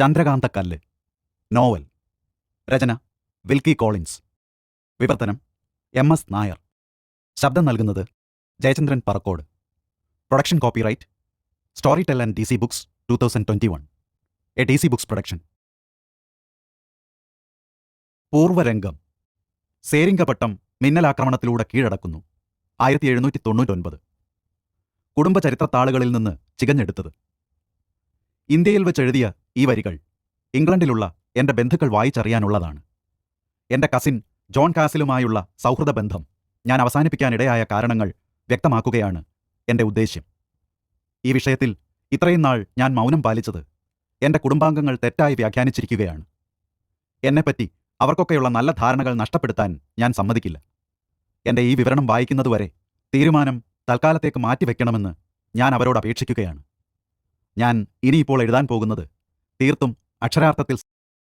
ചന്ദ്രകാന്തക്കല്ല് novel രചന Wilkie Collins വിവർത്തനം M S Nair. ശബ്ദം നൽകുന്നത് Jayachandran Parakkode. Production copyright Storytel and D C Books two thousand twenty one a D C Books production പൂർവരംഗം. Seringapatam മിന്നലാക്രമണത്തിലൂടെ കീഴടക്കുന്നു. ആയിരത്തി എഴുന്നൂറ്റി തൊണ്ണൂറ്റൊൻപത് കുടുംബചരിത്രത്താളുകളിൽ നിന്ന് ചികഞ്ഞെടുത്തത്. ഇന്ത്യയിൽ വെച്ചെഴുതിയ ഈ വരികൾ ഇംഗ്ലണ്ടിലുള്ള എന്റെ ബന്ധുക്കൾ വായിച്ചറിയാനുള്ളതാണ്. എന്റെ കസിൻ ജോൺ കാസിലുമായുള്ള സൗഹൃദ ബന്ധം ഞാൻ അവസാനിപ്പിക്കാനിടയായ കാരണങ്ങൾ വ്യക്തമാക്കുകയാണ് എന്റെ ഉദ്ദേശ്യം. ഈ വിഷയത്തിൽ ഇത്രയും നാൾ ഞാൻ മൗനം പാലിച്ചത് എന്റെ കുടുംബാംഗങ്ങൾ തെറ്റായി വ്യാഖ്യാനിച്ചിരിക്കുകയാണ്. എന്നെപ്പറ്റി അവർക്കൊക്കെയുള്ള നല്ല ധാരണകൾ നഷ്ടപ്പെടുത്താൻ ഞാൻ സമ്മതിക്കില്ല. എന്റെ ഈ വിവരണം വായിക്കുന്നതുവരെ തീരുമാനം തൽക്കാലത്തേക്ക് മാറ്റിവെക്കണമെന്ന് ഞാൻ അവരോട് അപേക്ഷിക്കുകയാണ്. ഞാൻ ഇനിയിപ്പോൾ എഴുതാൻ പോകുന്നത് തീർത്തും അക്ഷരാർത്ഥത്തിൽ